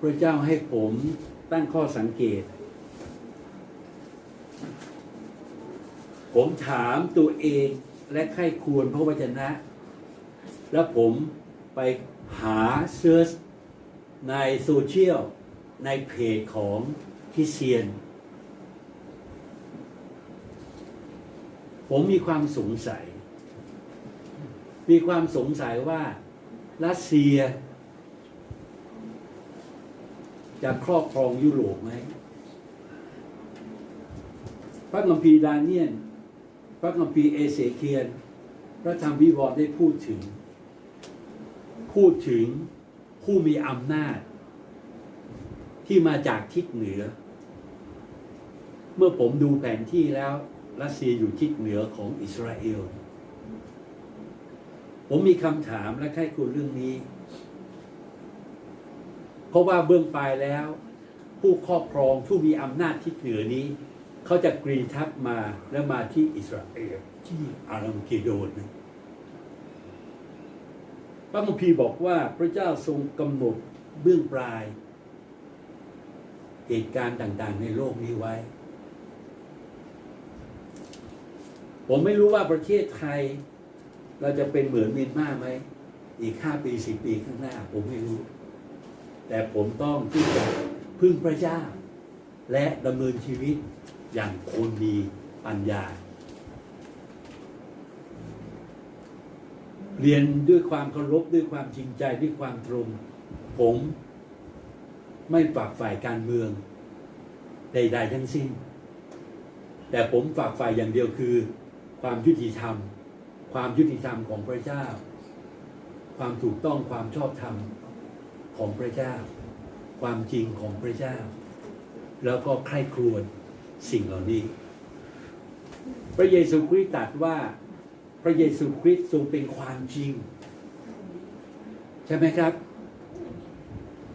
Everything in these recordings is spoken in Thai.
พระเจ้าให้ผมตั้งข้อสังเกต ผมถามตัวเองและใครควรพระวจนะ แล้วผมไปหาเซิร์ชในโซเชียล ในเพจของคริสเตียน ผมมีความสงสัย มีความสงสัยว่ารัสเซีย จะครอบครองยุโรปไหมพระคัมภีดาเนียน พระคัมภีเอเสเคียน พระธรรมวิวรณ์ได้พูดถึง พูดถึงผู้มีอำนาจ ที่มาจากทิศเหนือ เมื่อผมดูแผนที่แล้วรัสเซียอยู่ทิศเหนือของอิสราเอล ผมมีคำถามและใครคุณเรื่องนี้ เพราะว่าเบื้องปลายแล้ว ผู้ครอบครองผู้มีอำนาจทิศเหนือนี้ เขาจะกรีทัพมาแล้วมาที่อิสราเอลที่อารัมเกโดนนะพระคัมภีร์บอกว่าพระเจ้าทรงกำหนดเบื้องปลาย เหตุการณ์ต่างๆ ในโลกนี้ไว้ ผมไม่รู้ว่าประเทศไทย เราจะเป็นเหมือนเมียนมาไหม อีกห้าปีสิบปีข้างหน้า ผมไม่รู้ แต่ผมต้องที่จะพึ่งพระเจ้า และดำเนินชีวิตอย่างคนมีปัญญา เรียนด้วยความเคารพด้วยความจริงใจด้วยความตรง ผมไม่ฝักฝ่ายการเมืองใดๆทั้งสิ้น แต่ผมฝากฝ่ายอย่างเดียวคือ ความยุติธรรม ความยุติธรรมของพระเจ้า ความถูกต้องความชอบธรรม ของพระเจ้า ความจริงของพระเจ้า แล้วก็ใคร่ครวญสิ่งเหล่านี้ พระเยซูคริสต์ตรัสว่าพระเยซูคริสต์ทรงเป็นความจริง ใช่ไหมครับ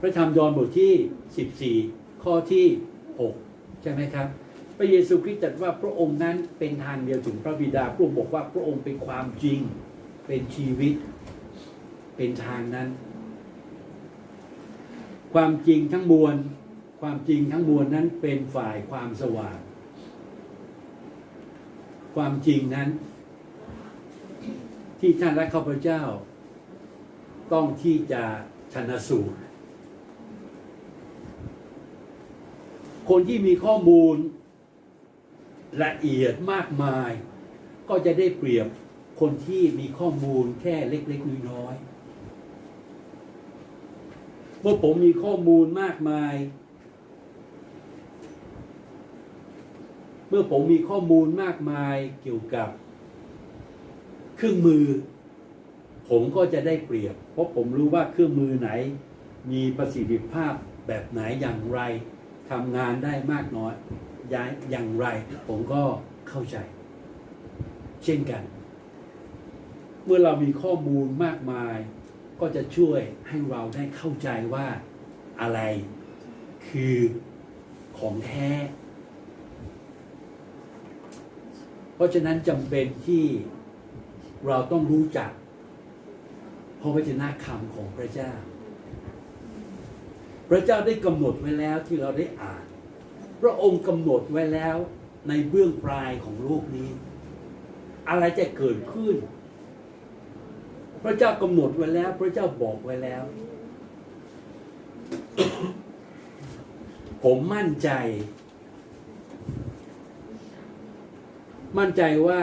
พระธรรมยอห์นบทที่ 14 ข้อที่ 6 ใช่ไหมครับ พระเยซูคริสต์ตรัสว่าพระองค์นั้นเป็นทางเดียวถึงพระบิดาพระองค์บอกว่าพระองค์เป็นความจริง เป็นชีวิต เป็นทางนั้น ความจริงทั้งมวล ความจริงทั้งมวลนั้นเป็นฝ่ายความสว่าง ความจริงนั้น ที่ท่านและข้าพเจ้า ต้องที่จะชนะสูตร คนที่มีข้อมูลละเอียดมากมาย ก็จะได้เปรียบคนที่มีข้อมูลแค่เล็ก ๆ น้อยๆ เมื่อผมมีข้อมูลมากมาย เมื่อผมมีข้อมูลมากมายเกี่ยวกับ เครื่องมือ ผมก็จะได้เปรียบ เพราะผมรู้ว่าเครื่องมือไหน มีประสิทธิภาพแบบไหนอย่างไรทำงานได้มากน้อยย้ายอย่างไร ผมก็เข้าใจ เช่นกัน เมื่อเรามีข้อมูลมากมาย ก็จะช่วยให้เราได้เข้าใจว่าอะไรคือของแท้ เพราะฉะนั้นจำเป็นที่เราต้องรู้จักพระวจนะคำของพระเจ้า พระเจ้าได้กำหนดไว้แล้วที่เราได้อ่าน พระองค์กำหนดไว้แล้วในเบื้องปลายของโลกนี้ อะไรจะเกิดขึ้น พระเจ้ากำหนดไว้แล้ว พระเจ้าบอกไว้แล้ว ผมมั่นใจ มั่นใจว่า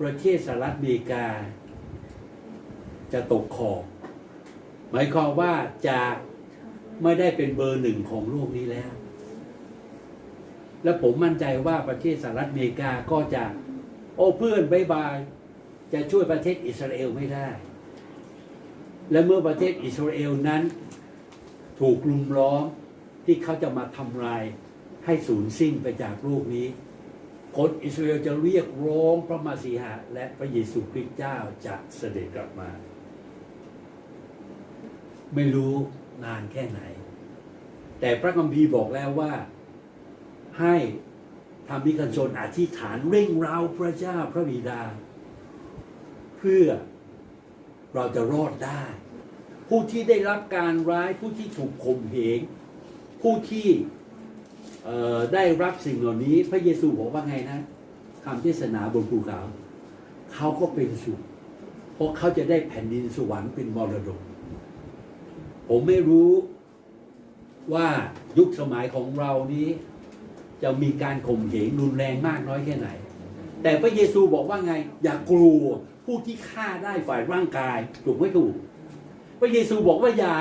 ประเทศสหรัฐอเมริกา จะตกขอบหมายความว่าจะไม่ได้เป็นเบอร์หนึ่งของโลกนี้แล้ว และผมมั่นใจว่าประเทศสหรัฐอเมริกาก็จะ โอ้เพื่อนบายบาย จะช่วยประเทศอิสราเอลไม่ได้ และเมื่อประเทศอิสราเอลนั้น ถูกลุมล้อมที่เขาจะมาทำลายให้สูญสิ้นไปจากโลกนี้ คนอิสราเอลจะเรียกร้องพระมาสีหะและพระเยซูคริสต์เจ้าจะเสด็จกลับมา ไม่รู้นานแค่ไหน แต่พระคัมภีร์บอกแล้วว่าให้ทำมิคันชนอธิษฐานเร่งเร้าพระเจ้าพระบิดา เพื่อเราจะรอดได้ ผู้ที่ได้รับการร้ายผู้ที่ถูกข่มเหงผู้ที่ได้รับสิ่งเหล่านี้ พระเยซูบอกว่าไงนะคำเทศนาบนภูเขาเขาก็เป็นสุขเพราะเขาจะได้แผ่นดินสวรรค์เป็นมรดก ผมไม่รู้ว่ายุคสมัยของเรานี้ จะมีการข่มเหงรุนแรงมากน้อยแค่ไหน แต่พระเยซูบอกว่าไง อย่ากลัว ผู้ที่ฆ่าได้ฝ่ายร่างกายถูกไม่ถูก พระเยซูบอกว่าอย่า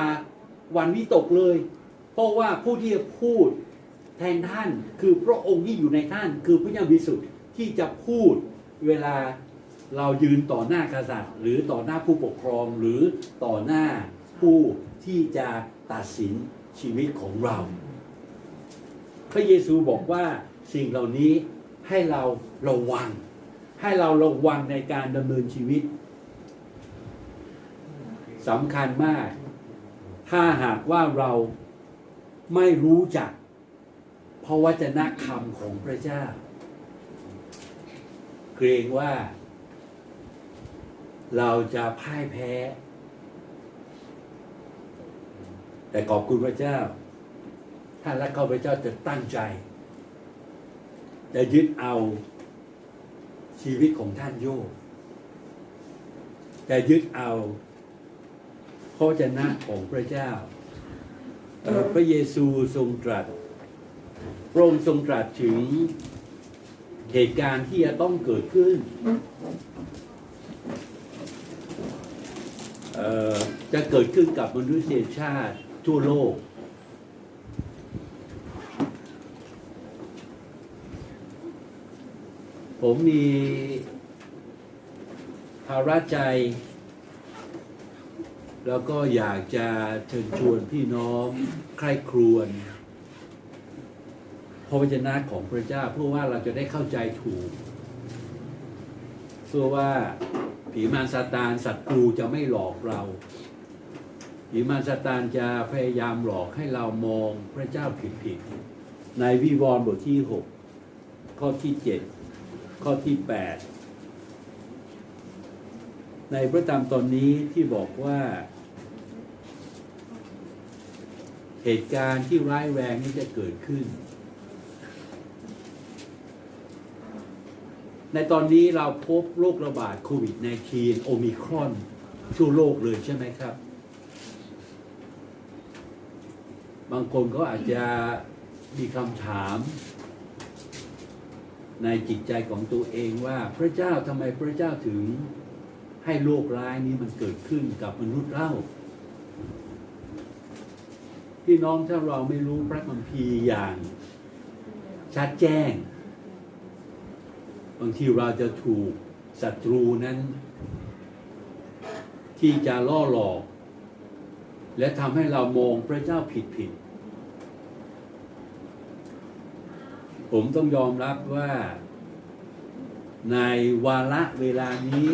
หวันวิตกเลย เพราะว่าผู้ที่จะพูดแทนท่านคือพระองค์ที่อยู่ในท่าน คือพระยาวิสุทธิ์ที่จะพูดเวลาเรายืนต่อหน้ากษัตริย์ หรือต่อหน้าผู้ปกครองหรือต่อหน้าผู้ที่จะตัดสินชีวิตของเรา พระเยซูบอกว่าสิ่งเหล่านี้ให้เราระวัง ให้เราระวังในการดำเนินชีวิตสำคัญมาก ถ้าหากว่าเราไม่รู้จักพระวจนะคำของพระเจ้า เกรงว่า เราจะพ่ายแพ้ แต่ขอบคุณพระเจ้า ท่านและข้าพเจ้าจะตั้งใจ จะยึดเอา ชีวิตของท่านโยกจะยึดเอาพระวจนะของพระเจ้า พระเยซูทรงตรัสพระองค์ทรงตรัสถึงเหตุการณ์ที่จะต้องเกิดขึ้น จะเกิดขึ้นกับมนุษยชาติทั่วโลก ผมมีภาระใจ แล้วก็อยากจะเชิญชวนพี่น้องใครครวญพระวจนะของพระเจ้าเพื่อว่าเราจะได้เข้าใจถูก เพื่อว่าผีมารซาตานศัตรูจะไม่หลอกเราผีมารซาตานจะพยายามหลอกให้เรามองพระเจ้าผิดๆในวิวรณ์บทที่หกข้อที่เจ็ด ข้อที่ 8 ในพระธรรมตอนนี้ที่บอกว่า เหตุการณ์ที่ร้ายแรงนี้จะเกิดขึ้น ในตอนนี้เราพบโรคระบาดโควิด -19 โอมิครอนทั่วโลกเลยใช่ไหมครับ บางคนก็อาจจะมีคำถาม ในจิตใจของตัวเองว่าพระเจ้าทำไมพระเจ้าถึงให้โรคร้ายนี้มันเกิดขึ้นกับมนุษย์เล่าพี่น้องถ้าเราไม่รู้พระคัมภีร์อย่างชัดแจ้ง บางทีเราจะถูกศัตรูนั้น ที่จะล่อหลอก และทำให้เรามองพระเจ้าผิดผิดๆ ผมต้องยอมรับว่า ในวาระเวลานี้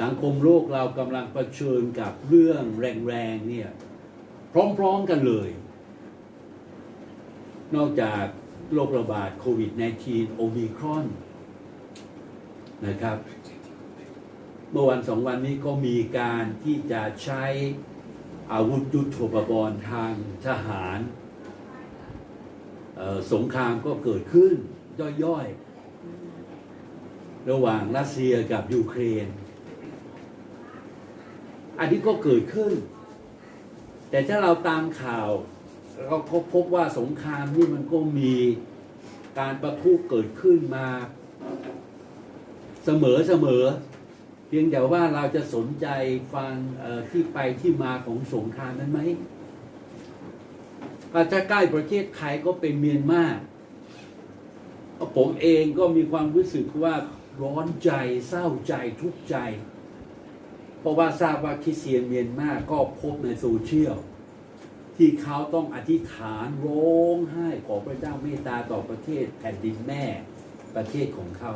สังคมโลกเรากำลังเผชิญกับเรื่องแรงๆเนี่ย พร้อมๆกันเลย นอกจากโรคระบาดโควิด -19 โอมิครอนนะครับ เมื่อวันสองวันนี้ก็มีการที่จะใช้อาวุธยุทโธปกรณ์ทางทหาร สงครามก็เกิดขึ้นย่อยๆ ระหว่างรัสเซียกับยูเครน อันนี้ก็เกิดขึ้น แต่ถ้าเราตามข่าวเราก็พบว่าสงครามนี่มันก็มีการประทุเกิดขึ้นมาเสมอเสมอๆเพียงแต่ว่าเราจะสนใจฟังที่ไปที่มาของสงครามนั้นไหม ถ้าใกล้ประเทศไทยก็เป็นเมียนมาผมเองก็มีความรู้สึกว่าร้อนใจเศร้าใจทุกข์ใจ เพราะว่าทราบว่าคริสเตียนเมียนมาก็พบในโซเชียลที่เขาต้องอธิษฐานร้องไห้ขอพระเจ้าเมตตาต่อประเทศแผ่นดินแม่ประเทศของเขา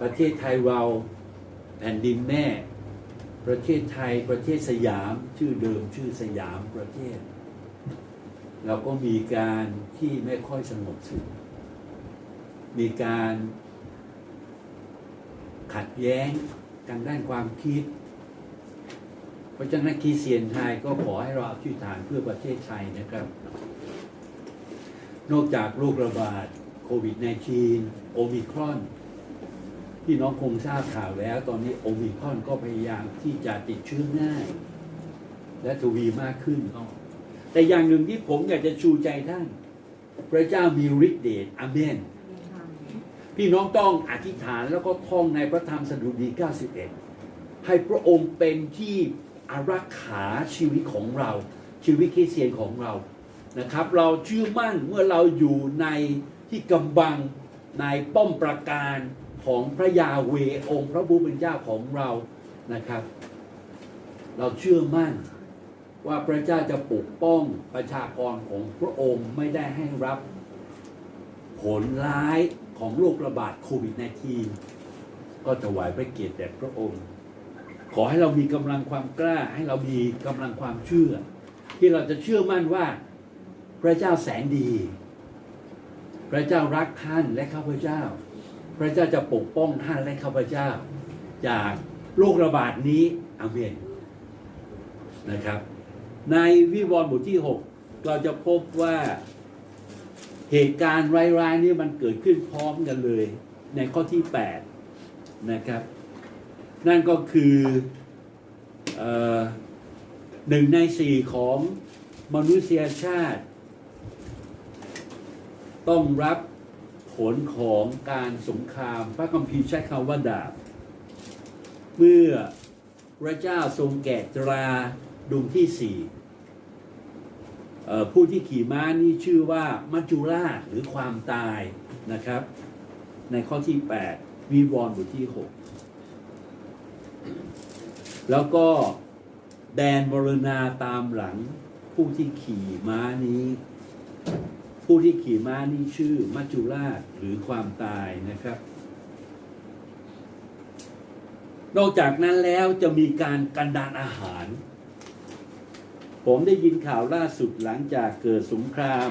ประเทศไทยเราแผ่นดินแม่ ประเทศไทยประเทศสยามชื่อเดิมชื่อสยามประเทศ เราก็มีการที่ไม่ค่อยสงบสุขมีการขัดแย้งทางด้านความคิด เพราะฉะนั้นคริสเตียนไทยก็ขอให้เราอธิษฐานเพื่อประเทศไทยนะครับ นอกจากโรคระบาดโควิด -19 โอมิครอน พี่น้องคงทราบข่าวแล้ว ตอนนี้โอมิครอนก็พยายามที่จะติดเชื้อง่าย และทวีมากขึ้น แต่อย่างหนึ่งที่ผมอยากจะชูใจท่าน พระเจ้ามีฤทธิ์เดชอาเมน พี่น้องต้องอธิษฐานแล้วก็ท่องในพระธรรมสดุดี 91 ให้พระองค์เป็นที่อารักขาชีวิตของเรา ชีวิตคริสเตียนของเรานะครับ เราเชื่อมั่นเมื่อเราอยู่ในที่กำบังในป้อมปราการ ของพระยาเวองค์พระผู้เป็นเจ้าของเรานะครับ เราเชื่อมั่นว่าพระเจ้าจะปกป้องประชากรของพระองค์ไม่ได้ให้รับ ผลร้ายของโรคระบาดโควิด -19 ก็ถวายพระเกียรติแด่พระองค์ ขอให้เรามีกำลังความกล้าให้เรามีกำลังความเชื่อ ที่เราจะเชื่อมั่นว่าพระเจ้าแสนดี พระเจ้ารักท่านและข้าพเจ้า พระเจ้าจะปกป้องท่านและข้าพเจ้า จากโรคระบาดนี้อาเมนนะครับ ในวิวรณ์บทที่ 6 เราจะพบว่าเหตุการณ์ร้ายๆนี่มันเกิดขึ้นพร้อมกันเลย ในข้อที่ 8 นะครับ นั่นก็คือเออหนึ่งในสี่ของมนุษยชาติ ต้องรับ ผลของการสงคราม พระคัมภีร์ใช้คำว่าดาบ เมื่อพระเจ้าทรงแกะตราดวงที่สี่ผู้ที่ขี่ม้านี่ชื่อว่ามัจจุราชหรือความตายนะครับ ในข้อที่ 8 วีวรณ์บทที่ 6 แล้วก็แดนมรณาตามหลังผู้ที่ขี่ม้านี้ ผู้ที่ขี่ม้านี้ชื่อมัจจุราชหรือความตายนะครับ นอกจากนั้นแล้วจะมีการกันดานอาหาร ผมได้ยินข่าวล่าสุดหลังจากเกิดสงคราม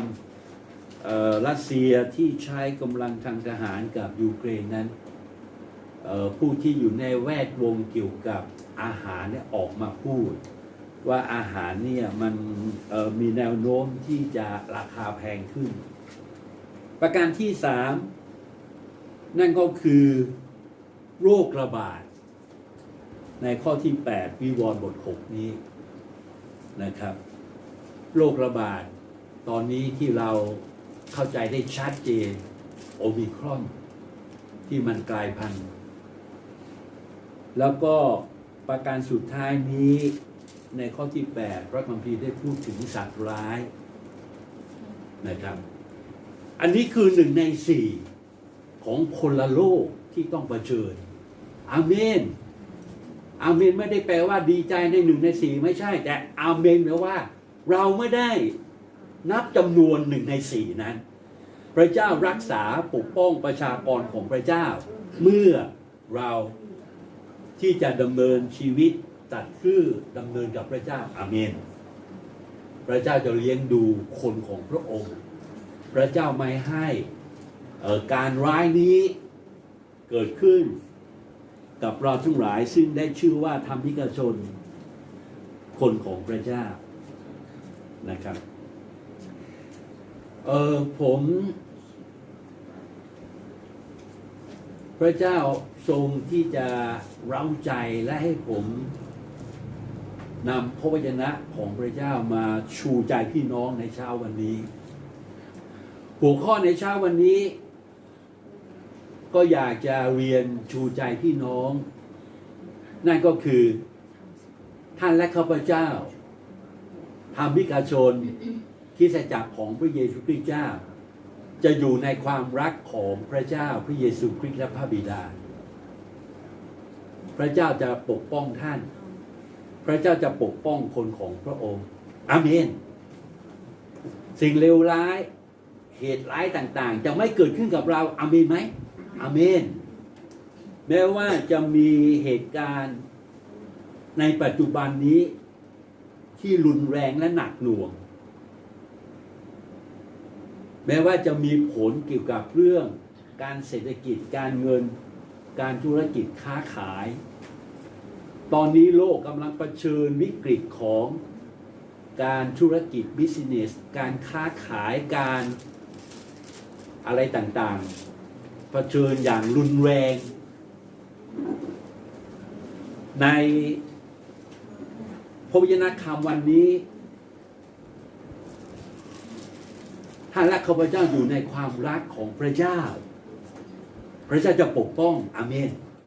รัสเซียที่ใช้กำลังทางทหารกับยูเครนนั้น ผู้ที่อยู่ในแวดวงเกี่ยวกับอาหารเนี่ยออกมาพูด ว่าอาหารเนี่ยมันมีแนวโน้มที่จะราคาแพงขึ้น ประการที่สามนั่นก็คือโรคระบาด ในข้อที่ 8 วิวรณ์บท 6 นี้นะครับ โรคระบาด ตอนนี้ที่เราเข้าใจได้ชัดเจนโอมิครอน ที่มันกลายพันธุ์ แล้วก็ประการสุดท้ายนี้ ในข้อที่ 8 พระคัมภีร์ได้พูดถึงสัตว์ร้ายนะครับ อันนี้คือหนึ่งในสี่ของคนละโลกที่ต้องเผชิญ อาเมน อาเมนไม่ได้แปลว่าดีใจในหนึ่งในสี่ไม่ใช่ แต่อาเมนแปลว่า เราไม่ได้นับจำนวนหนึ่งในสี่นั้น พระเจ้ารักษาปกป้องประชากรของพระเจ้า เมื่อเราที่จะดำเนินชีวิต ตัดคือดำเนินกับพระเจ้าอาเมน พระเจ้าจะเลี้ยงดูคนของพระองค์ พระเจ้าไม่ให้เอ่อการร้ายนี้เกิดขึ้นกับเราทั้งหลายซึ่งได้ชื่อว่าธรรมิกชน คนของพระเจ้านะครับเออผม พระเจ้าทรงที่จะเร้าใจและให้ผม นำพระวจนะของพระเจ้ามาชูใจพี่น้องในเช้าวันนี้ หัวข้อในเช้าวันนี้ ก็อยากจะเรียนชูใจพี่น้อง นั่นก็คือท่านและข้าพเจ้าธรรมิกาชนคริสจักของพระเยซูคริสต์เจ้า จะอยู่ในความรักของพระเจ้าพระเยซูคริสต์และพระบิดา พระเจ้าจะปกป้องท่าน พระเจ้าจะปกป้องคนของพระองค์อาเมน สิ่งเลวร้าย เหตุร้ายต่างๆ จะไม่เกิดขึ้นกับเราอาเมนไหมอาเมน แม้ว่าจะมีเหตุการณ์ในปัจจุบันนี้ที่รุนแรงและหนักหน่วง แม้ว่าจะมีผลเกี่ยวกับเรื่อง การเศรษฐกิจการเงิน การธุรกิจค้าขาย ตอนนี้โลกกำลังเผชิญวิกฤตของการธุรกิจบิสเนสการค้าขายการอะไรต่างๆ เผชิญอย่างรุนแรง ในพระวจนะคำวันนี้ถ้ารักข้าพเจ้าอยู่ในความรักของพระเจ้า พระเจ้าจะปกป้อง อาเมน